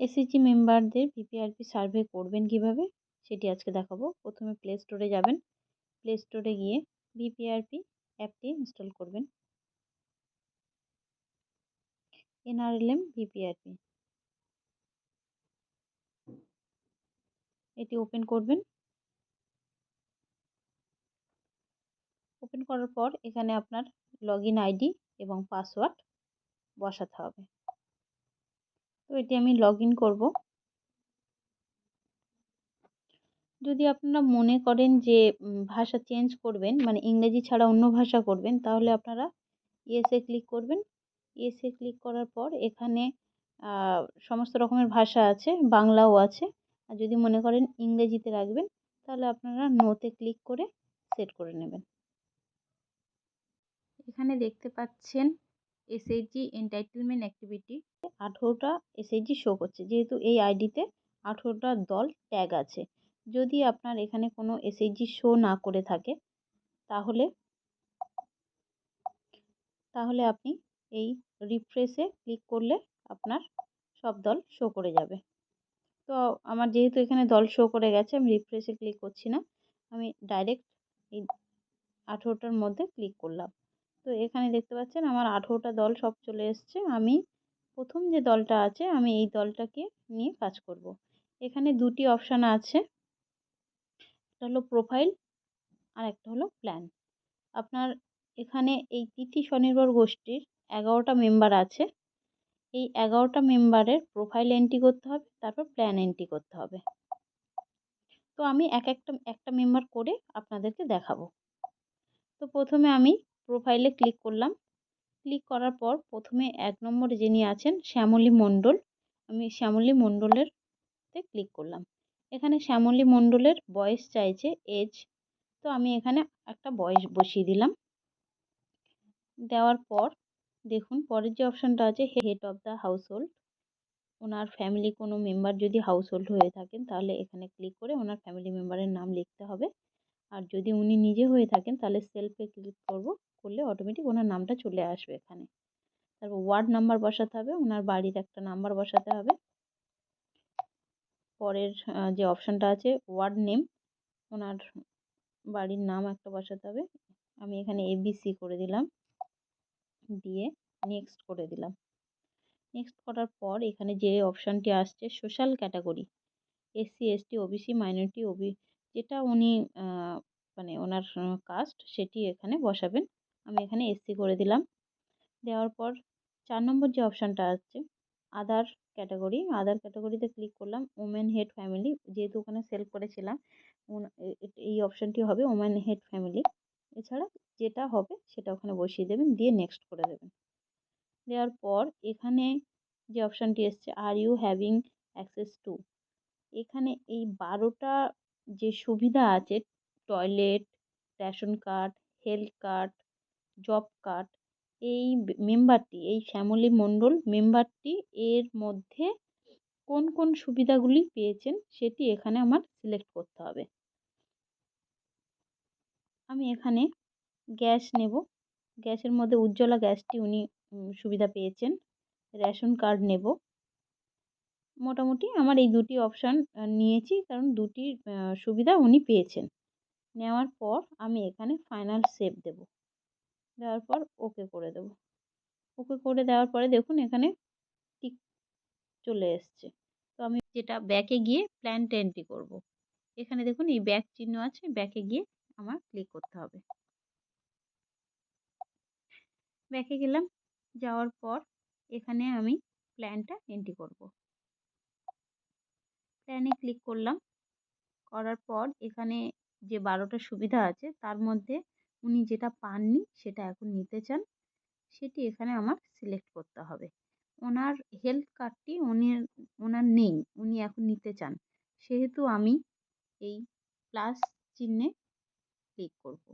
SHG মেম্বারদের ভিপিআরপি survey করবেন কীভাবে, সেটি আজকে দেখাবো। প্রথমে প্লে স্টোরে যাবেন। প্লে স্টোরে গিয়ে ভিপিআরপি অ্যাপটি ইনস্টল করবেন। এনআরএলএম ভিপিআরপি এটি ওপেন করবেন। ওপেন করার পর এখানে আপনার লগ আইডি এবং পাসওয়ার্ড বসাতে হবে। তো এটি আমি লগ ইন করব। যদি আপনারা মনে করেন যে ভাষা চেঞ্জ করবেন মানে ইংরেজি ছাড়া অন্য ভাষা করবেন, তাহলে আপনারা ইয়েসে ক্লিক করবেন। ইয়েসে ক্লিক করার পর এখানে সমস্ত রকমের ভাষা আছে, বাংলাও আছে। আর যদি মনে করেন ইংরেজিতে রাখবেন, তাহলে আপনারা নোতে ক্লিক করে সেট করে নেবেন। এখানে দেখতে পাচ্ছেন এসএইচজি এন্টাইটেলমেন্ট অ্যাক্টিভিটি আঠেরোটা এসএইচজি শো করছে। যেহেতু এই আইডিতে আঠেরোটা দল ট্যাগ আছে। যদি আপনার এখানে কোনো এসএইচজি শো না করে থাকে, তাহলে তাহলে আপনি এই রিফ্রেশে ক্লিক করলে আপনার সব দল শো করে যাবে। তো আমার যেহেতু এখানে দল শো করে গেছে, আমি রিফ্রেশে ক্লিক করছি না। আমি ডাইরেক্ট এই আঠেরোটার মধ্যে ক্লিক করলাম। তো এখানে দেখতে পাচ্ছেন আমার আঠেরোটা দল সব চলে এসছে। আমি প্রথম যে দলটা আছে, আমি এই দলটাকে নিয়ে কাজ করব। এখানে দুটি অপশান আছে। একটা হলো প্রোফাইল আর একটা হলো প্ল্যান। আপনার এখানে এই তিথি স্বনির্ভর গোষ্ঠীর এগারোটা মেম্বার আছে। এই এগারোটা মেম্বারের প্রোফাইল এন্ট্রি করতে হবে, তারপর প্ল্যান এন্ট্রি করতে হবে। তো আমি এক একটা একটা মেম্বার করে আপনাদেরকে দেখাবো। তো প্রথমে আমি প্রোফাইলে ক্লিক করলাম। ক্লিক করার পর প্রথমে এক নম্বরে যিনি আছেন শ্যামলী মণ্ডল, আমি শ্যামলী মণ্ডলের ক্লিক করলাম। এখানে শ্যামলী মণ্ডলের বয়স চাইছে এজ তো আমি এখানে একটা বয়স বসিয়ে দিলাম। দেওয়ার পর দেখুন পরের যে অপশানটা আছে head of the household owner family কোনো মেম্বার যদি হাউস হোল্ড হয়ে থাকেন, তাহলে এখানে ক্লিক করে ওনার ফ্যামিলি মেম্বারের নাম লিখতে হবে। আর যদি উনি নিজে হয়ে থাকেন, তাহলে সেলফে ক্লিক করব, করলে অটোমেটিক ওনার নামটা চলে আসবে এখানে। তারপর ওয়ার্ড নাম্বার বসাতে হবে ওনার বাড়ির একটা নাম্বার বসাতে হবে। পরের যে অপশানটা আছে ওয়ার্ড নেম ওনার বাড়ির নাম একটা বসাতে হবে। আমি এখানে এবিসি করে দিলাম, দিয়ে নেক্সট করে দিলাম। নেক্সট করার পর এখানে যে অপশানটি আসছে social category SC ST OBC minority OB যেটা উনি মানে ওনার কাস্ট সেটি এখানে বসাবেন। আমি এখানে এসসি করে দিলাম। দেওয়ার পর চার নম্বর যে অপশানটা আছে আদার ক্যাটাগরি আদার ক্যাটাগরিতে ক্লিক করলাম ওমেন হেড ফ্যামিলি যেহেতু ওখানে সেল করেছিলাম এই অপশানটি হবে ওমেন হেড ফ্যামিলি এছাড়া যেটা হবে সেটা ওখানে বসিয়ে দেবেন, দিয়ে নেক্সট করে দেবেন। দেওয়ার পর এখানে যে অপশানটি এসছে are you having access to এখানে এই বারোটা যে সুবিধা আছে, toilet, ration card, health card, job card, এই মেম্বারটি, এই শ্যামলী মণ্ডল মেম্বারটি এর মধ্যে কোন কোন সুবিধাগুলি পেয়েছেন সেটি এখানে আমার সিলেক্ট করতে হবে। আমি এখানে গ্যাস নেব। গ্যাসের মধ্যে উজ্জ্বলা গ্যাসটি উনি সুবিধা পেয়েছেন। রেশন কার্ড নেব। মোটামুটি আমার এই দুটি অপশান নিয়েছি। কারণ দুটি সুবিধা উনি পেয়েছেন। নেওয়ার পর আমি এখানে ফাইনাল সেভ দেব। দেওয়ার পর ওকে করে দেব। ওকে করে দেওয়ার পরে দেখুন এখানে টিক চলে এসছে। তো আমি যেটা ব্যাকে গিয়ে প্ল্যানটা এন্ট্রি করব। এখানে দেখুন এই ব্যাক চিহ্ন আছে ব্যাকে গিয়ে আমার ক্লিক করতে হবে। ব্যাকে গেলাম, যাওয়ার পর এখানে আমি প্ল্যানটা এন্ট্রি করব। প্ল্যানে ক্লিক করলাম। করার পর এখানে যে বারোটা সুবিধা আছে, তার মধ্যে উনি যেটা পাননি সেটা এখন নিতে চান, সেটি এখানে আমার সিলেক্ট করতে হবে। ওনার হেলথ কার্ডটি উনি, ওনার নেই, উনি এখন নিতে চান। সেহেতু আমি এই প্লাস চিহ্নে ক্লিক করব।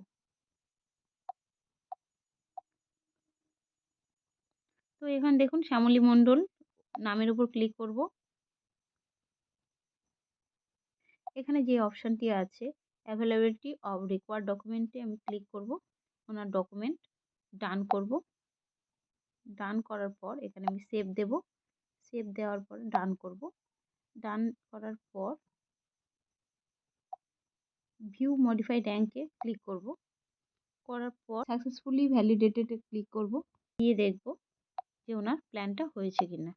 তো এখানে দেখুন, শ্যামলী মণ্ডল নামের উপর ক্লিক করব। এখানে যে অপশানটি আছে অ্যাভেলেবিলিটি অফ রিকোয়ার্ড ডকুমেন্টে আমি ক্লিক করব। ওনার ডকুমেন্ট ডান করব। ডান করার পর এখানে আমি সেভ দেব। সেভ দেওয়ার পর ডান করব। ডান করার পর ভিউ মডিফাইড র্যাঙ্কে ক্লিক করব। করার পর সাকসেসফুলি ভ্যালিডেটেডে ক্লিক করব। দিয়ে দেখব যে ওনার প্ল্যানটা হয়েছে কি না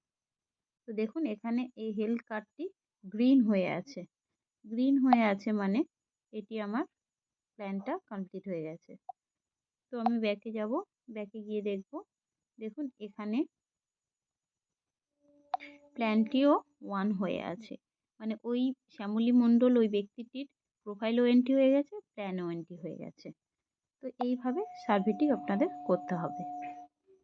তো দেখুন, এখানে এই হেলথ কার্ডটি গ্রিন হয়ে আছে। গ্রিন হয়ে আছে মানে এটি আমার প্ল্যানটা কমপ্লিট হয়ে গেছে। তো আমি ব্যাকে যাব ব্যাকে গিয়ে দেখব, দেখুন এখানে প্ল্যানটিও ওয়ান হয়ে আছে। মানে ওই শ্যামলী মণ্ডল ওই ব্যক্তিটির প্রোফাইলও এন্ট্রি হয়ে গেছে প্ল্যানও এন্ট্রি হয়ে গেছে। তো এইভাবে সার্ভেটি আপনাদের করতে হবে।